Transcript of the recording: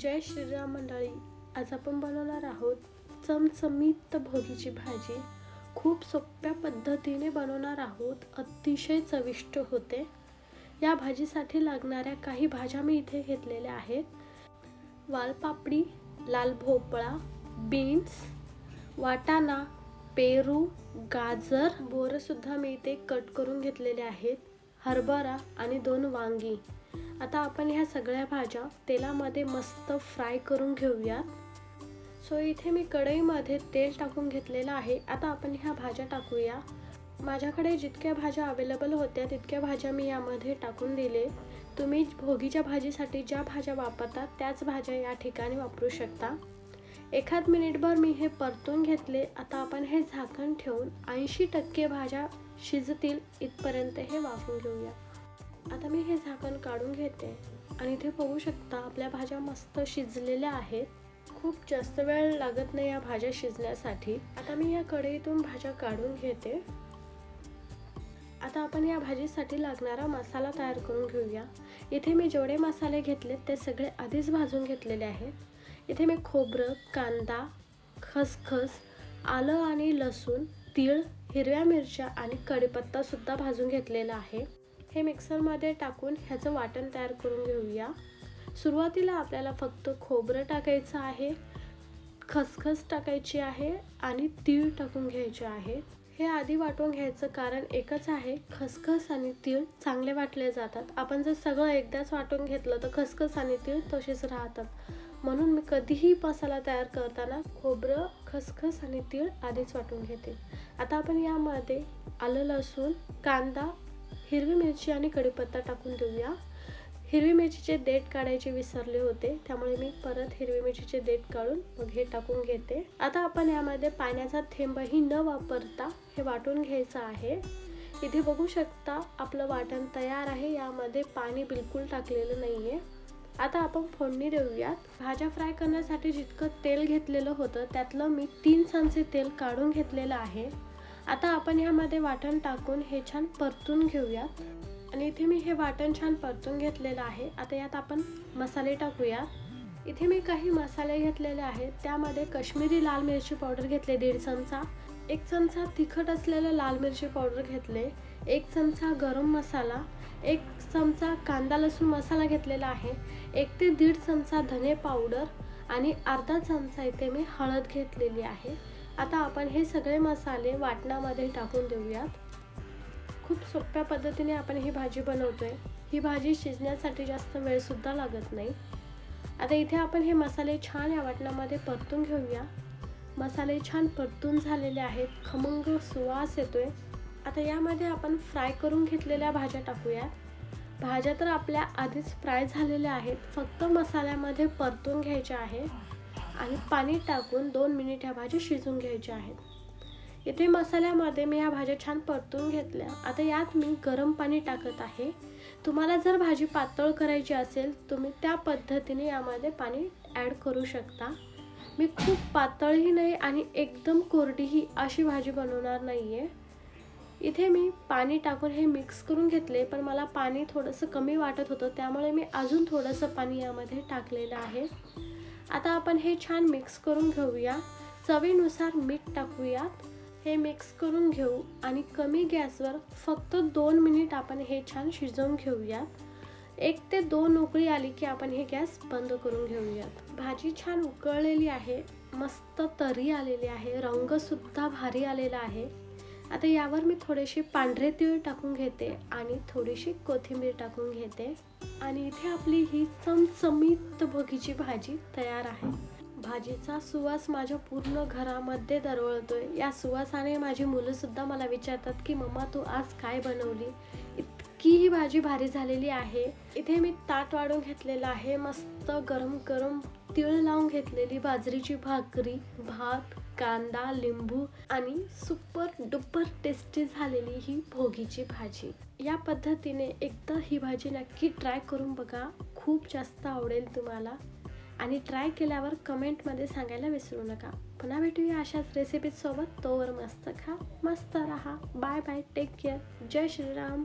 जय श्रीराम मंडळी. आज आपण बनवणार आहोत चमचमीत भोगीची भाजी. खूप सोप्या पद्धतीने बनवणार आहोत. अतिशय चविष्ट होते. या भाजीसाठी लागणाऱ्या काही भाज्या मी इथे घेतलेल्या आहेत. वालपापडी लाल भोपळा बीन्स वाटाणा पेरू गाजर. बोरंसुद्धा मी इथे कट करून घेतलेले आहेत. हरभरा आणि दोन वांगी. आता आपण ह्या सगळ्या भाज्या तेलामध्ये मस्त फ्राय करून घेऊयात. सो इथे मी कढईमध्ये तेल टाकून घेतलेलं आहे. आता आपण ह्या भाज्या टाकूया. माझ्याकडे जितक्या भाज्या अवेलेबल होत्या तितक्या भाज्या मी यामध्ये टाकून दिले. तुम्ही भोगीच्या भाजीसाठी ज्या भाज्या वापरता त्याच भाज्या या ठिकाणी वापरू शकता. एखाद मिनिटभर मी हे परतून घेतले. आता आपण हे झाकण ठेवून ऐंशी टक्के भाज्या शिजतील इथपर्यंत हे वाफून घेऊया. आता मी हे झाकण काढून घेते. आणि इथे बघू शकता आपल्या भाज्या मस्त शिजलेल्या आहेत. खूप जास्त वेळ लागत नाही या भाज्या शिजण्यासाठी. आता मी या कढईतून भाज्या काढून घेते. आता आपण या भाजीसाठी लागणारा मसाला तयार करून घेऊया. इथे मी जेवढे मसाले घेतलेत ते सगळे आधीच भाजून घेतलेले आहेत. इथे मी खोबरं कांदा खसखस आलं आणि लसूण तीळ हिरव्या मिरच्या आणि कढीपत्तासुद्धा भाजून घेतलेला आहे. हे मिक्सरमध्ये टाकून ह्याचं वाटण तयार करून घेऊया. सुरुवातीला आपल्याला फक्त खोबरं टाकायचं आहे खसखस टाकायची आहे आणि तीळ टाकून घ्यायचे आहे. हे आधी वाटून घ्यायचं कारण एकच आहे खसखस आणि तीळ चांगले वाटले जातात. आपण जर सगळं एकदाच वाटून घेतलं तर खसखस आणि तीळ तसेच राहतात. म्हणून मी कधीही मसाला तयार करताना खोबरं खसखस आणि तीळ आधीच वाटून घेते. आता आपण यामध्ये आलं लसूण कांदा हिरवी मिरची आणि कढीपत्ता टाकून देऊया. हिरवी मिरचीचे देठ काढायचे विसरले होते त्यामुळे मी परत हिरवी मिरचीचे देठ काढून मग हे टाकून घेते. आता आपण यामध्ये पाण्याचा थेंबही न वापरता हे वाटून घ्यायचं आहे. इथे बघू शकता आपलं वाटण तयार आहे यामध्ये पाणी बिलकुल टाकलेलं नाही आहे आता आपण फोडणी देऊयात. भाज्या फ्राय करण्यासाठी जितकं तेल घेतलेलं होतं त्यातलं मी तीन चमचे तेल काढून घेतलेलं आहे. आता आपण ह्यामध्ये वाटण टाकून हे छान परतून घेऊयात. आणि इथे मी हे वाटण छान परतून घेतलेलं आहे. आता यात आपण मसाले टाकूया. इथे मी काही मसाले घेतलेले आहेत. त्यामध्ये कश्मीरी लाल मिरची पावडर घेतले दीड चमचा. एक चमचा तिखट असलेलं लाल मिरची पावडर घेतले. एक चमचा गरम मसाला. एक चमचा कांदा लसूण मसाला घेतलेला आहे. एक ते दीड चमचा धने पावडर. आणि अर्धा चमचा इथे मी हळद घेतलेली आहे. आता आपण हे सगळे मसाले वाटणामध्ये टाकून देऊयात. खूप सोप्या पद्धतीने आपण ही भाजी बनवतोय. ही भाजी शिजण्यासाठी जास्त वेळसुद्धा लागत नाही. आता इथे आपण हे मसाले छान या वाटणामध्ये परतून घेऊया. मसाले छान परतून झालेले आहेत. खमंग सुवास येतोय. आता यामध्ये आपण फ्राय करून घेतलेल्या भाज्या टाकूया भाज्या तर आपल्या आधीच फ्राय झालेल्या आहेत. फक्त मसाल्यामध्ये परतून घ्यायच्या आहेत. आणि पाणी टाकून दोन मिनिट ह्या भाज्या शिजून घ्यायच्या आहेत. इथे मसाल्यामध्ये मी ह्या भाज्या छान परतून घेतल्या. आता यात मी गरम पाणी टाकत आहे. तुम्हाला जर भाजी पातळ करायची असेल तुम्ही त्या पद्धतीने यामध्ये पाणी ॲड करू शकता. मी खूप पातळही नाही आणि एकदम कोरडीही अशी भाजी बनवणार नाही आहे इथे मी पाणी टाकून हे मिक्स करून घेतले पण मला पाणी थोडंसं कमी वाटत होतं त्यामुळे मी अजून थोडंसं पाणी यामध्ये टाकलेलं आहे. आता आपण हे छान मिक्स करून घेऊया. चवीनुसार मीठ टाकूयात. हे मिक्स करून घेऊ आणि कमी गॅसवर फक्त दोन मिनिट आपण हे छान शिजवून घेऊयात. एक ते दोन उकळी आली की आपण हे गॅस बंद करून घेऊयात. भाजी छान उकळलेली आहे. मस्त तरी आलेली आहे. रंगसुद्धा भारी आलेला आहे. आता यावर मी थोडेसे पांढरे तीळ टाकून घेते आणि थोडीशी कोथिंबीर टाकून घेते. आणि इथे आपली ही चमचमीत भगीची भाजी तयार आहे. भाजीचा सुवास माझ्या पूर्ण घरामध्ये दरवळतोय. या सुवासाने माझी मुलंसुद्धा मला विचारतात की मम्मा तू आज काय बनवली? इतकी ही भाजी भारी झालेली आहे. इथे मी ताट वाढून घेतलेलं आहे. मस्त गरम गरम तिळ लावून घेतलेली बाजरीची भाकरी भात कांदा लिंबू आणि सुपर डुपर टेस्टी झालेली ही भोगीची भाजी. या पद्धतीने एकदा ही भाजी नक्की ट्राय करून बघा. खूप जास्त आवडेल तुम्हाला. आणि ट्राय केल्यावर कमेंटमध्ये सांगायला विसरू नका. पुन्हा भेटूया अशाच रेसिपीसोबत तोवर मस्त खा मस्त राहा. बाय बाय टेक केअर जय श्रीराम.